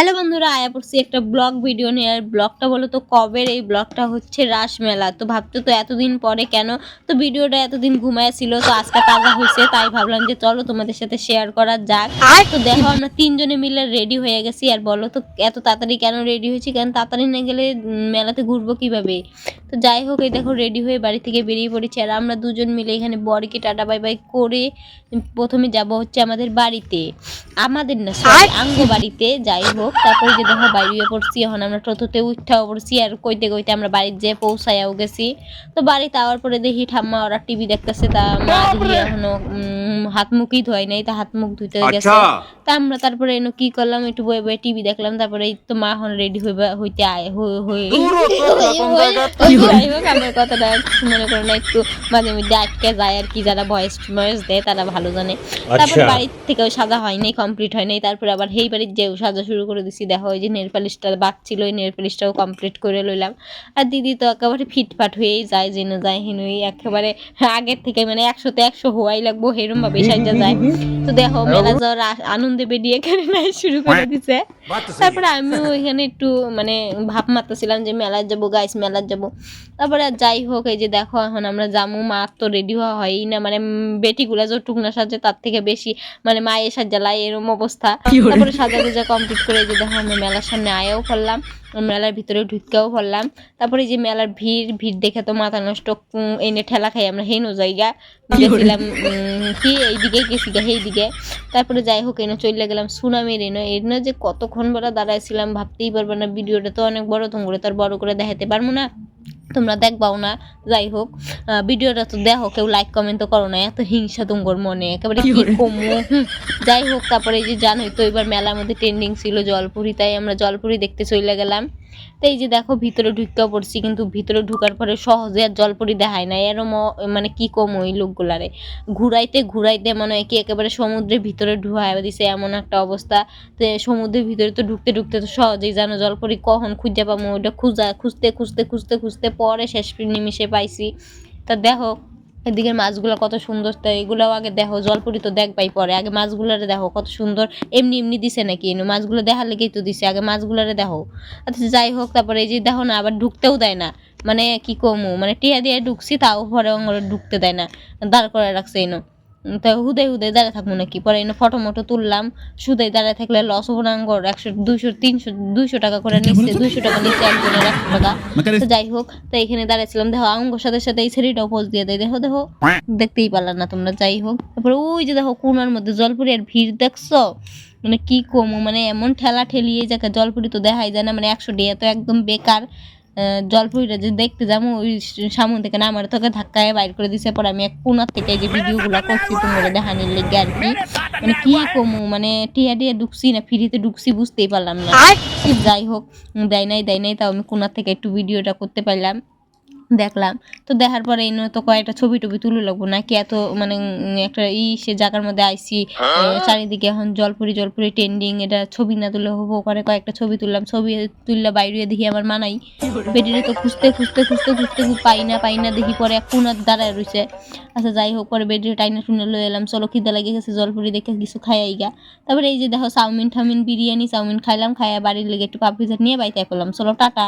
Hello বন্ধুরা আয়া পড়ছি একটা ব্লগ ভিডিও নিয়ে। আর ব্লগটা বলো তো কবের এই ব্লগটা হচ্ছে রাস মেলা। তো ভাবতে তো এতদিন পরে কেন? তো ভিডিওটা এতদিন ঘুমায় ছিল তো আজকে তাজা হয়েছে তাই ভাবলাম যে চলো তোমাদের সাথে শেয়ার করা যাক। আর তো দেখো আমরা তিনজনে মিলে রেডি হয়ে গেছি। আর বলো তো এত তাড়াতাড়ি কেন রেডি হয়েছি? কেন তাড়াতাড়ি না গেলে মেলাতে ঘুরবো কীভাবে? তো যাই হোক এই দেখো রেডি হয়ে বাড়ি থেকে বেরিয়ে পড়েছি আর আমরা দুজন মিলে এখানে বরকে টাটা বাই বাই করে প্রথমে যাব হচ্ছে আমাদের বাড়িতে। আমাদের না সরি আঙ্গ বাড়িতে যাই হোক তারপরে যে দেখো বাইরে পড়ছি এখন আমরা টোটোতে উঠাও পড়ছি আর কইতে কইতে আমরা বাড়িতে যেয়ে পৌঁছায়াও গেছি। তো বাড়িতে আওয়ার পরে দেখি ঠাম্মা ওরা টিভি দেখতেছে তা মা দেখি এখনও হাত মুখই ধোয় নাই তা হাত মুখ ধুইতে গেছে। তা আমরা তারপরে এনো কি করলাম একটু বয়ে বয়ে টিভি দেখলাম তারপরে তো মা হন রেডি হইতে হয়ে কথাটা মনে একটু মাঝে মধ্যে আটকে যায় আর কি যারা ভয়েস ভয়েস দেয় তারা ভালো জানে। তারপর আচ্ছা। বাড়ির থেকেও সাজা হয় নাই কমপ্লিট হয় নাই তারপরে আবার সেই বাড়ির যেও সাজা শুরু করে দিছি দেখো ওই যে নেল পালিশটা ওই কমপ্লিট করে লইলাম। আর দিদি তো একেবারে ফিটফাট হয়েই যায় জেনে যায় হেনুই একেবারে আগের থেকে মানে একশোতে একশো হওয়াই লাগবো হেরম ভাবে সাজা যায়। তো দেখো মেলা যাওয়ার আনন্দে বেরিয়ে এখানে নাই শুরু করে দিছে। তারপরে আমিও এখানে একটু মানে ভাব মারতেছিলাম যে মেলায় যাব গাইস মেলায় যাব। তারপরে যাই হোক এই যে দেখো এখন আমরা যাব মা তো রেডি হওয়া হয়ই না। মানে বেটিগুলা যতটুক না সাজে তার থেকে বেশি মানে মায়ের সাজালাই এরম অবস্থা। তারপরে সাজা গুজা কমপ্লিট করে যে দেখো আমরা মেলার সামনে আয়াও করলাম। মেলার ভিতরে ঢুকেও পড়লাম তারপরে যে মেলার ভিড় ভিড় দেখে তো মাথা নষ্ট এনে ঠেলা খাই আমরা হেনো জায়গা। গেছিলাম উম, কি এইদিকে গেছি গা এইদিকে তারপরে যাই হোক এনে চলে গেলাম সুনামির এনে এনে যে কতক্ষণ বড় দাঁড়াইছিলাম ভাবতেই পারবে না ভিডিওটা তো অনেক বড় তোমরা তো আর বড় করে দেখাতে পারব না। তোমরা দেখবাও না যাই হোক ভিডিওটা তো দেখো কেউ লাইক কমেন্ট তো করো না এত হিংসা তোমার মনে একেবারে কি কমু? হুম, যাই হোক তারপরে এই যে জানোই তো এবার মেলার মধ্যে ট্রেন্ডিং ছিল জলপুরি তাই আমরা জলপুরি দেখতে চলে গেলাম। তো এই যে দেখো ভিতরে ঢুকেও পড়ছি, কিন্তু ভিতরে ঢুকার পরে সহজে আর জলপুরি দেখায় না এরম মানে কি কম ওই লোকগুলারে? ঘুরাইতে ঘুরাইতে মনে হয় কি একেবারে সমুদ্রের ভিতরে ঢুকায় দিছে এমন একটা অবস্থা। তো সমুদ্রের ভিতরে তো ঢুকতে ঢুকতে তো সহজেই জানো জলপরি কখন খুঁজে পাবো? ওইটা খুঁজা, খুঁজতে খুঁজতে খুঁজতে খুঁজতে পরে শেষ নিমিশে পাইছি। তা দেখো এদিকের মাছগুলো কত সুন্দর, তো এগুলাও আগে দেখো, জলপুরি তো দেখবাই পরে। আগে মাছগুলারে দেখো, কত সুন্দর, এমনি এমনি দিছে নাকি? এনে মাছগুলো দেখার লেগেই তো দিছে, আগে মাছগুলারে দেখো। আচ্ছা যাই হোক, তারপরে এই যে দেখো না, আবার ঢুকতেও দেয় না। মানে কি কমু মানে টিয়া দিয়ে ঢুকছি, তাও পরে ঢুকতে দেয় না, দাঁড় করে রাখছে এনো। তা হুদে হুদে দাঁড়িয়ে থাকব নাকি? পরে এনে ফটো মটো তুললাম সুদে দাঁড়িয়ে থাকলে লস হব না একশো দুইশো তিনশো দুইশো টাকা করে নিচ্ছে দুইশো টাকা নিচ্ছে একজনের একশো টাকা তো যাই হোক তো এখানে দাঁড়াইছিলাম দেখো আঙ্গর সাথে সাথে এই ছেড়িটাও পোজ দিয়ে দেয়। দেখো দেখো দেখতেই পারলাম না তোমরা যাই হোক। তারপরে ওই যে দেখো কোনার মধ্যে জলপুরি আর ভিড় দেখছ? মানে কি কমু মানে এমন ঠেলা ঠেলি যাকে জলপুরি তো দেখাই যায় না মানে একশো ডিয়া তো একদম বেকার। জলপুরিটা যে দেখতে যাব ওই সামন থেকে আমার তোকে ধাক্কায় বাইর করে দিছে। পরে আমি এক কোনার থেকে যে ভিডিওগুলো করছি তোমরা দেখানির লেগে আর কি। মানে কি কমু মানে টিয়া টিয়া ঢুকছি না ফ্রিতে ঢুকছি বুঝতেই পারলাম না। যাই হোক দেয় নাই দেয় নাই তাও আমি কোনার থেকে একটু ভিডিওটা করতে পারলাম। দেখলাম। তো দেখার পরে এই তো কয়েকটা ছবি টবি তুলে লাগবো নাকি? এত মানে একটা ই সে জায়গার মধ্যে আইসি চারিদিকে এখন জলপুরি জলপুরি ট্রেন্ডিং এটা ছবি না তুলে হব করে কয়েকটা ছবি তুললাম। ছবি তুললে বাইরে দেখি আমার মানাই বেডিরে তো খুঁজতে খুঁজতে খুঁজতে খুঁজতে পাই না পাই না দেখি পরে এক কোনার দাঁড়ায় রয়েছে আচ্ছা যাই হোক পরে বেডিরে টাইনা টুনে লয়ে এলাম। চলো খিদে লেগে গেছে জলপুরি দেখে কিছু খাইয়াই গা তারপরে এই যে দেখো চাউমিন ঠাউমিন বিরিয়ানি চাউমিন খাইলাম খাইয়া বাড়ির লেগে একটু পাপড়ি চাট নিয়ে বাইতে করলাম চলো টাটা।